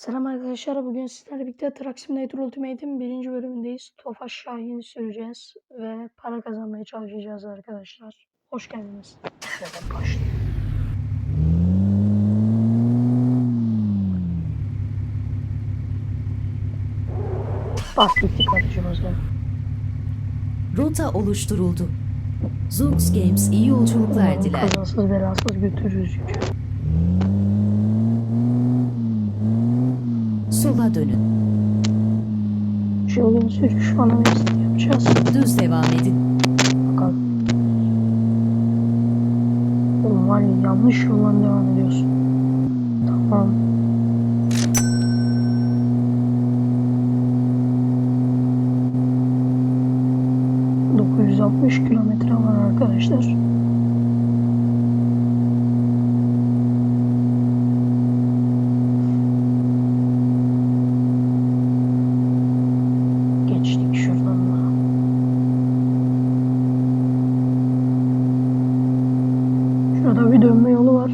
Selam arkadaşlar. Bugün sizlerle birlikte Truck Simulator Ultimate'in birinci bölümündeyiz. Tofaş Şahin'i süreceğiz ve para kazanmaya çalışacağız arkadaşlar. Hoş geldiniz. Bas gittik aracımızla. Rota oluşturuldu. Zoox Games iyi yolculuklar diler. Kazasız belasız götürürüz yükü. Sola dönün. Şu yolun sürüş analizini yapacağız. Düz devam edin. Bakalım. Oğlum var ya yanlış yoldan devam ediyorsun. Tamam. ...960 kilometre var arkadaşlar. Geçtik şuradan da. Şurada bir dönme yolu var.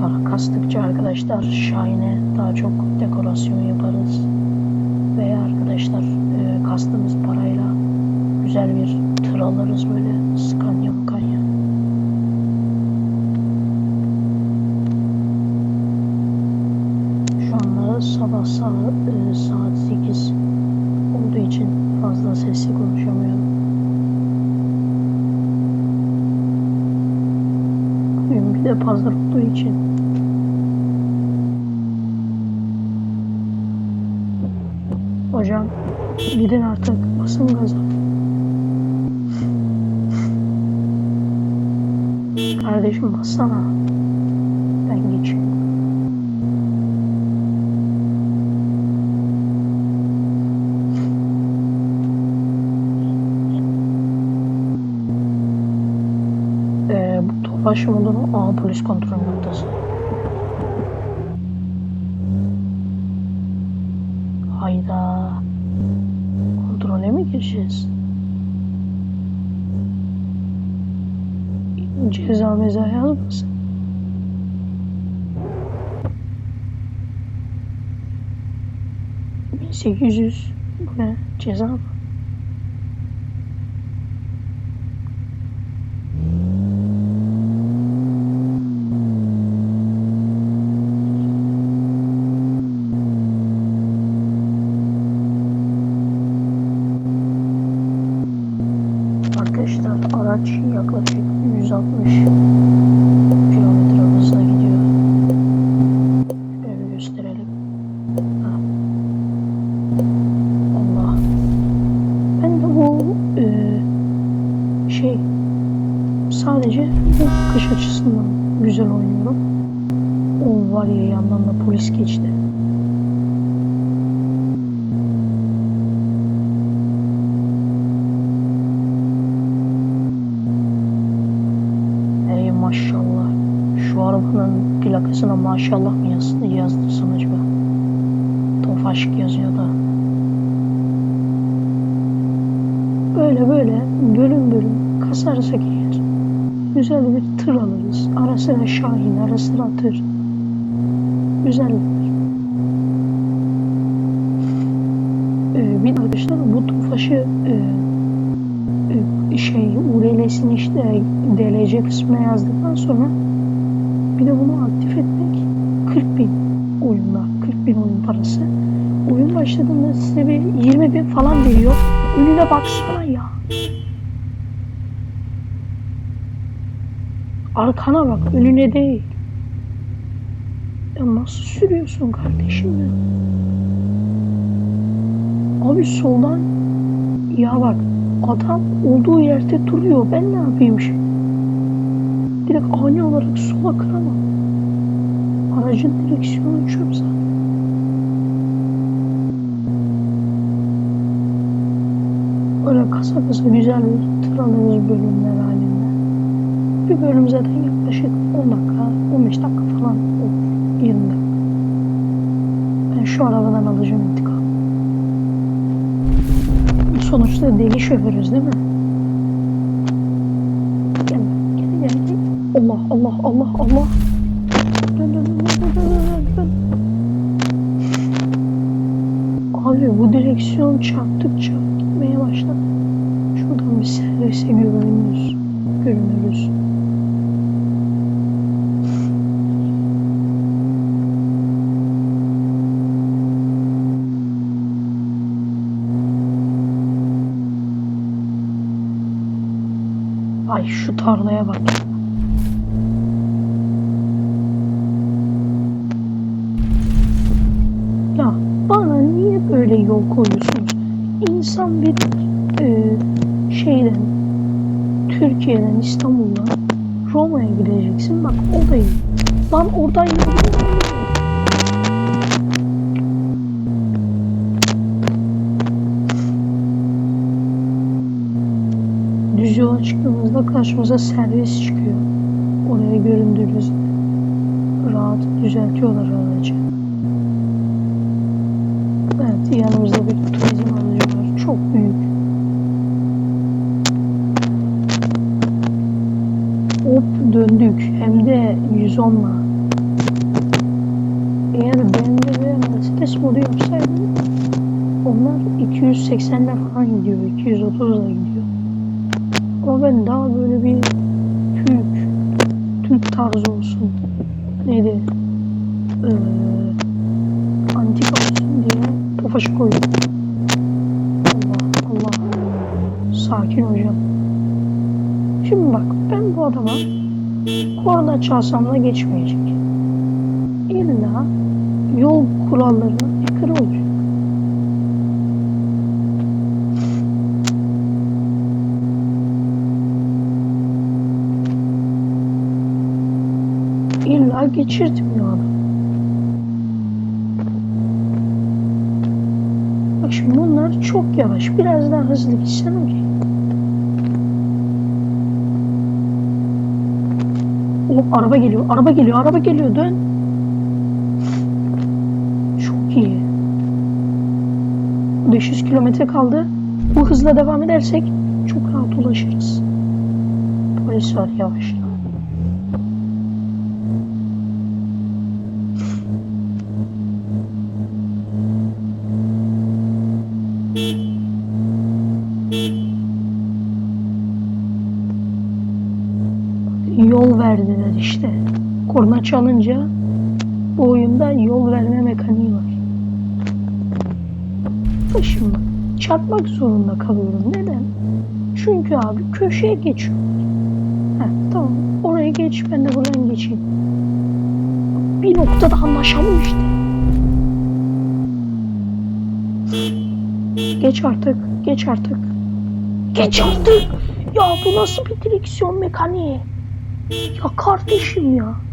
Para kastıkça arkadaşlar Şahin'e daha çok dekorasyon yaparız. Veya arkadaşlar e, kastığımız parayla güzel bir tır alırız böyle Scania Scania. Şu anda sabah saat, e, saat 8 olduğu için fazla sesli konuşamıyorum. Bugün bir de pazar olduğu için Hocam gidin artık basın gaza. Kardeşim bassana. Ben geçeyim. Ee, bu Tofaş yolunun A polis kontrol noktası. Gireceğiz? Ceza meza yazmasın. Bin sekiz yüz. Bu ne? Ceza mı? Arkadaşlar araç yaklaşık 160 kilometre hızla gidiyor. Şöyle gösterelim. Ha. Allah. Ben de bu e, şey sadece bu bakış açısından güzel oynuyorum. O var ya yandan da polis geçti. Ey maşallah. Şu arabanın plakasına maşallah mı yaz, yazdırsam acaba? Da. Böyle böyle bölüm bölüm kasarsak eğer güzel bir tır alırız. Ara sıra Şahin, ara sıra tır. Güzel olur. Ee, bir arkadaşlar bu Tofaş'ı e, e, şey URL'sini işte DLC kısmına yazdıktan sonra bir de bunu aktif etmek 40 bin oyunda 40 bin oyun parası oyun başladığında size bir 20 bin falan veriyor önüne baksana ya arkana bak önüne değil ya nasıl sürüyorsun kardeşim ya abi soldan ya bak adam olduğu yerde duruyor. Ben ne yapayım şimdi? Direkt ani olarak sola kıramam. Aracın direksiyonu çöp zaten. Öyle kasa kasa güzel bir bölümler halinde. Bir bölüm zaten yaklaşık 10 dakika, 15 dakika falan olur. 20 dakika. Ben şu arabadan alacağım intikam. Sonuçta deli şoförüz değil mi? Allah Allah Allah Allah. Dön dön dön dön dön dön dön. Abi bu direksiyon çarptıkça gitmeye başladı. Bir servise görünürüz. Ay şu tarlaya bak. Ya bana niye böyle yol koyuyorsunuz? İnsan bir e, şeyden Türkiye'den İstanbul'dan Roma'ya gideceksin. Bak o da iyi. Lan oradan yürüyorum. Düz yola çıktığımızda karşımıza servis çıkıyor. Oraya göründürürüz. Rahat düzeltiyorlar aracı. Evet yanımızda bir turizm aracı var. Çok büyük. Döndük. Hem de 110'la. Eğer BMW ve Mercedes modu yapsaydı onlar 280'le falan gidiyor. 230'la gidiyor. Ama ben daha böyle bir Türk, Türk tarzı olsun. Neydi? Ee, antika olsun diye tofaşı koydum. Allah Allah. Sakin hocam. Şimdi bak ben bu adama korna çalsam da geçmeyecek. İlla yol kurallarına aykırı olacak. İlla geçirtmiyor adam. Bak şimdi bunlar çok yavaş. Biraz daha hızlı gitsen okey. Oğlum araba geliyor, araba geliyor, araba geliyor. Dön. Çok iyi. 500 kilometre kaldı. Bu hızla devam edersek çok rahat ulaşırız. Polis var yavaş. Korna çalınca bu oyunda yol verme mekaniği var. Bak Şimdi çarpmak zorunda kalıyorum. Neden? Çünkü abi köşeye geçiyor. Heh, tamam oraya geç ben de buradan geçeyim. Bir noktada anlaşalım işte. Geç artık, geç artık. Geç artık. Ya bu nasıl bir direksiyon mekaniği? Ya kardeşim ya.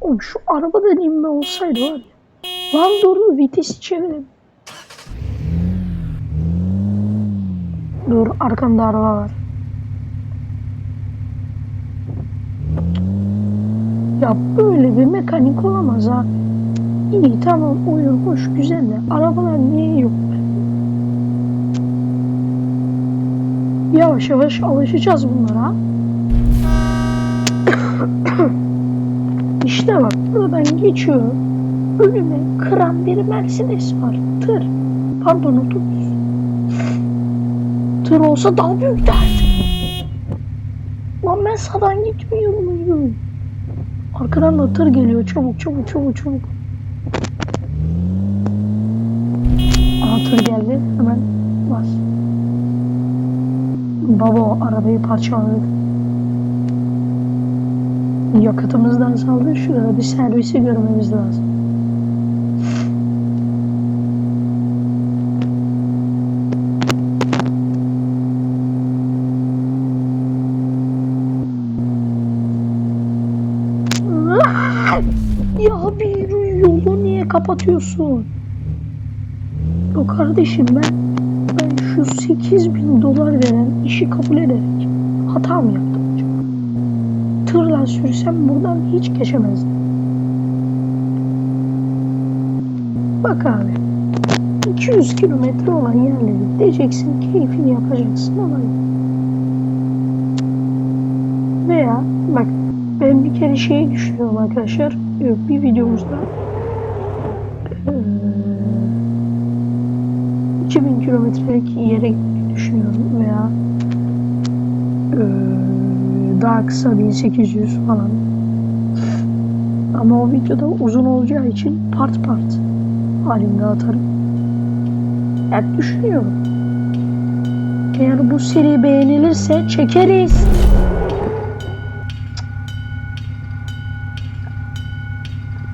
Oğlum şu arabadan inme olsaydı var ya. Lan dur vitesi çevirelim. Dur arkamda araba var. Ya böyle bir mekanik olamaz ha. İyi tamam oyun hoş güzel de arabalar niye yok? Yavaş yavaş alışacağız bunlara. İşte bak buradan geçiyor. Önüme kıran bir Mercedes var. Tır. Pardon otobüs. Tır olsa daha büyük derdi. Lan ben sağdan gitmiyor muyum? Arkadan da tır geliyor. Çabuk çabuk çabuk çabuk. Aha tır geldi. Hemen bas. Baba arabayı parçaladı. Yakıtımızdan saldı. Şurada bir servisi görmemiz lazım. Ya bir yolu niye kapatıyorsun? Yok kardeşim ben ben şu 8 bin dolar veren işi kabul ederek hata mı yaptım? Tırla sürsem buradan hiç geçemezdim. Bak abi 200 kilometre olan yerleri gideceksin keyfini yapacaksın olay. Bak ben bir kere şeyi düşünüyorum arkadaşlar. Bir videomuzda ee, 2000 kilometrelik yere düşünüyorum veya daha kısa 1800 falan. Ama o videoda uzun olacağı için part part halinde atarım. Yani düşünüyorum. Eğer bu seri beğenilirse çekeriz.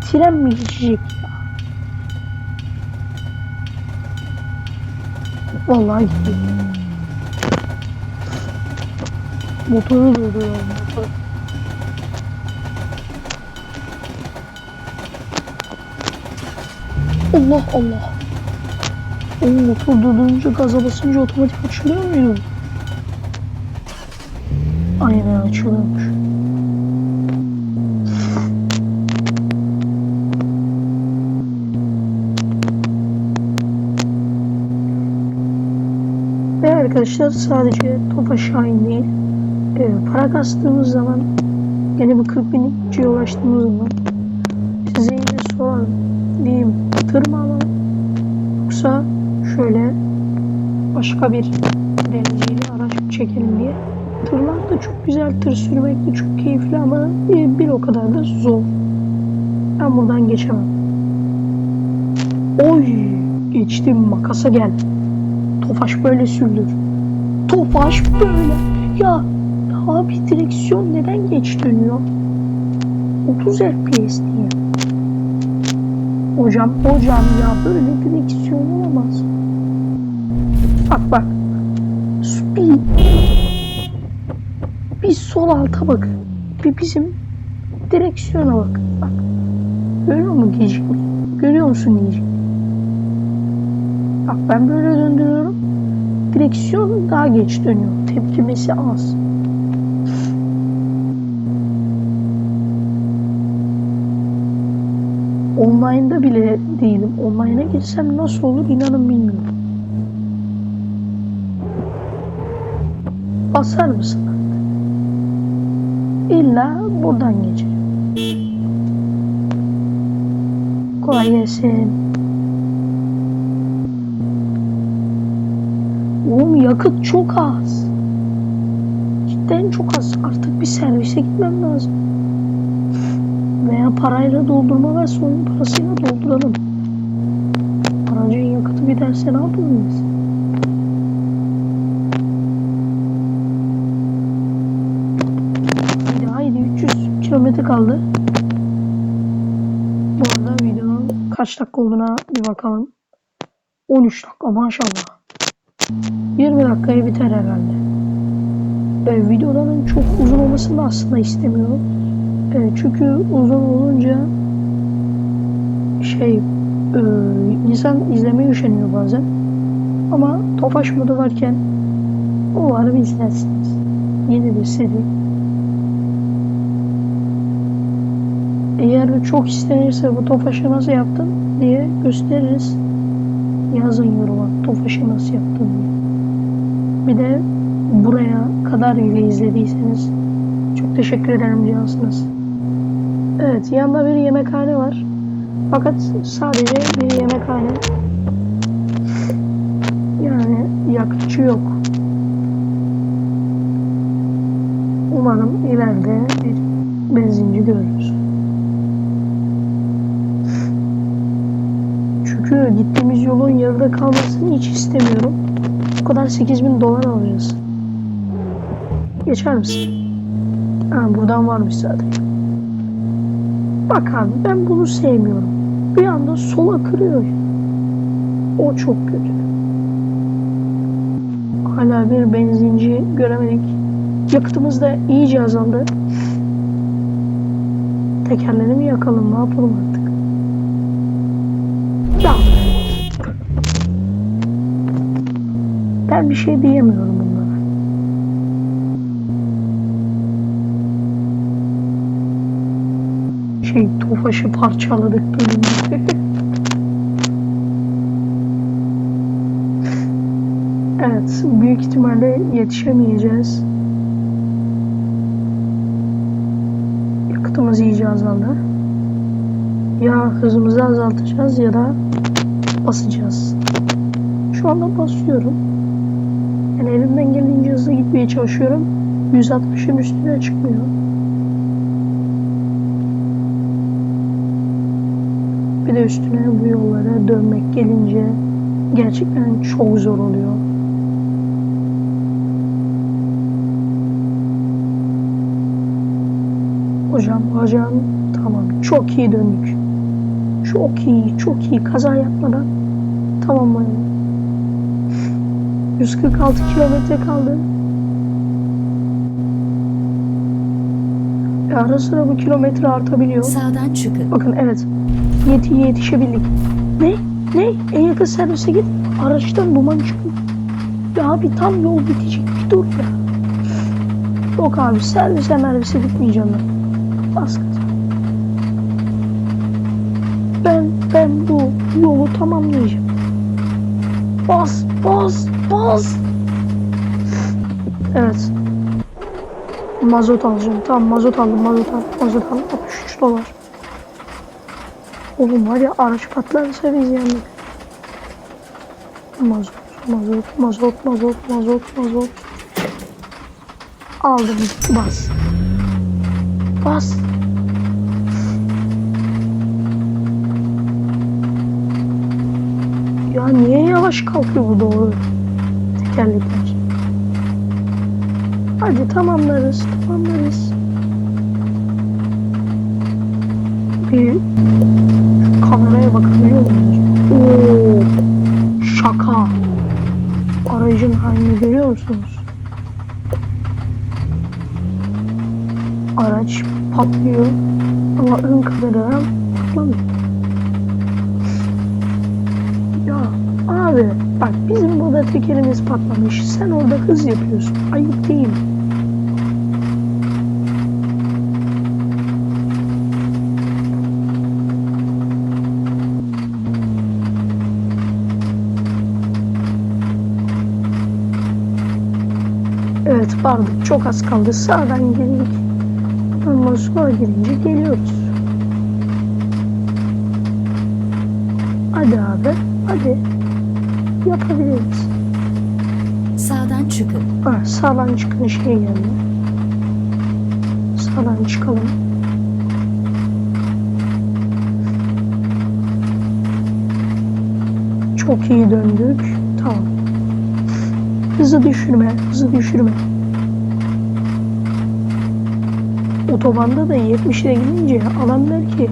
Tren mi geçecek ya? Vallahi gitti. Motoru durduruyor motor. Allah Allah. O motor durdurunca gaza basınca otomatik açılıyor muydu? Aynen açılıyormuş. Ve arkadaşlar sadece Tofa Şahin değil. E, para kastığımız zaman yani bu 40 binlikçiye ulaştığımız zaman size yine sorarım. Diyeyim tır mı alalım yoksa şöyle başka bir dereceli araç çekelim diye. Tırlar da çok güzel, tır sürmek de çok keyifli ama bir, bir o kadar da zor. Ben buradan geçemem. Oy! Geçtim makasa gel. Tofaş böyle sürülür. Tofaş böyle. Ya abi direksiyon neden geç dönüyor? 30 FPS diye. Hocam hocam ya böyle direksiyon olamaz. Bak bak. Bir, bir sol alta bak. Bir bizim direksiyona bak. Bak. Görüyor musun gecikmeyi? Görüyor musun gecikmeyi? Bak ben böyle döndürüyorum. Direksiyon daha geç dönüyor. Tepkimesi az. Online'da bile değilim. Online'a girsem nasıl olur inanın bilmiyorum. Basar mısın? İlla buradan geçelim. Kolay gelsin. Oğlum yakıt çok az. Cidden çok az. Artık bir servise gitmem lazım. Veya parayla doldurma ve son parasıyla dolduralım. Aracın yakıtı biterse ne yapalım Haydi haydi 300 kilometre kaldı. Bu arada videonun kaç dakika olduğuna bir bakalım. 13 dakika maşallah. 20 dakikaya biter herhalde. E, videoların çok uzun olmasını da aslında istemiyorum. E, çünkü uzun olunca şey e, insan izlemeye üşeniyor bazen. Ama Tofaş modu varken umarım izlersiniz. Yeni bir seri. Eğer çok istenirse bu Tofaş'ı nasıl yaptın diye gösteririz. Yazın yoruma Tofaş'ı nasıl yaptın diye. Bir de buraya kadar bile izlediyseniz çok teşekkür ederim diyorsunuz. Evet yanında bir yemekhane var. Fakat sadece bir yemekhane. Yani yakıtçı yok. Umarım ileride bir benzinci görürüz. Çünkü gittiğimiz yolun yarıda kalmasını hiç istemiyorum. O kadar 8000 dolar alacağız. Geçer misin? Ha, buradan varmış zaten. Bak abi ben bunu sevmiyorum. Bir anda sola kırıyor. O çok kötü. Hala bir benzinci göremedik. Yakıtımız da iyice azaldı. Tekerleri mi yakalım ne yapalım artık? Ya. Ben bir şey diyemiyorum bunlara. Şey Tofaş'ı parçaladık bölümde. evet büyük ihtimalle yetişemeyeceğiz. yakıtımız iyice azaldı. Ya hızımızı azaltacağız ya da basacağız. Şu anda basıyorum. Yani elimden geldiğince hızlı gitmeye çalışıyorum. 160'ın üstüne çıkmıyor. Bir de üstüne bu yollara dönmek gelince gerçekten çok zor oluyor. Hocam hocam tamam çok iyi döndük. Çok iyi çok iyi kaza yapmadan tamamlayalım. 146 kilometre kaldı. E ara sıra bu kilometre artabiliyor. Sağdan çıkın. Bakın evet. Yeti yetişebildik. Ne? Ne? En yakın servise git. Araçtan duman çıkıyor. Ya abi tam yol bitecek. Dur ya. Yok abi servise mervise gitmeyeceğim ben. Bas gaza. Ben, ben bu yolu tamamlayacağım. Bas, bas, bas. Evet. Mazot alacağım. Tamam mazot aldım, mazot aldım, mazot aldım. 63 dolar. Oğlum var ya araç patlarsa biz yandık. Mazot, mazot, mazot, mazot, mazot, mazot. Aldım, bas. Bas. Ya niye yavaş kalkıyor bu doğru tekerlekler? Hadi tamamlarız, tamamlarız. Bir kameraya muyuz? Oo, şaka. Aracın halini görüyor musunuz? Araç patlıyor ama ön kameradan patlamıyor. Ya abi bak bizim burada tekerimiz patlamış. Sen orada hız yapıyorsun. Ayıp değil. mi? Evet vardık. Çok az kaldı. Sağdan girdik. Ama sola girince geliyoruz. Hadi abi. Hadi. Yapabiliriz. Sağdan çıkın. Ha, sağdan çıkın şey geldi. Sağdan çıkalım. Çok iyi döndük. Tamam. Hızı düşürme, hızı düşürme. Otobanda da 70 ile gidince adam der ki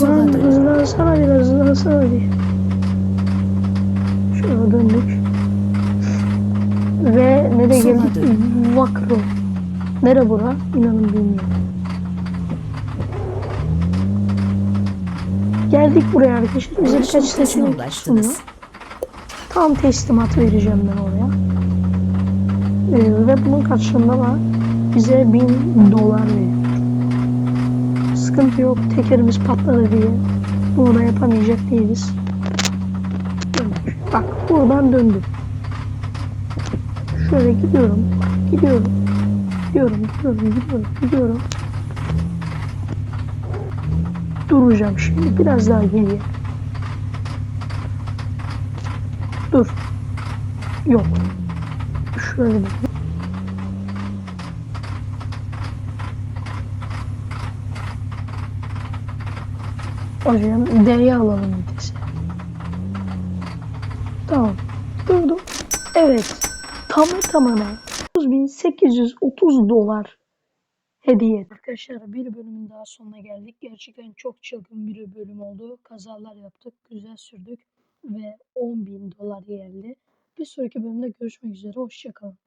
dönün. hızlansana biraz hızlansana diye. Şöyle döndük. Ve nereye geldik? Vakro. Nere bura? İnanın bilmiyorum. Geldik buraya arkadaşlar. Bize birkaç seçenek sunuyor. Tam teslimat vereceğim ben oraya. Ee, ve bunun karşılığında da bize 1000 dolar veriyor. Sıkıntı yok. Tekerimiz patladı diye. Bunu da yapamayacak değiliz. Bak buradan döndüm. Şöyle gidiyorum. Gidiyorum. Gidiyorum, gidiyorum, gidiyorum, gidiyorum. Duracağım şimdi. Biraz daha geriye. Dur. Yok. Şöyle bir. Hocam D'ye alalım vitesi. Tamam. Durdum. Evet. Tamı tamına 9830 dolar hediye. Arkadaşlar bir bölümün daha sonuna geldik. Gerçekten çok çılgın bir bölüm oldu. Kazalar yaptık. Güzel sürdük. Ve 10.000 dolar geldi. Bir sonraki bölümde görüşmek üzere. Hoşçakalın.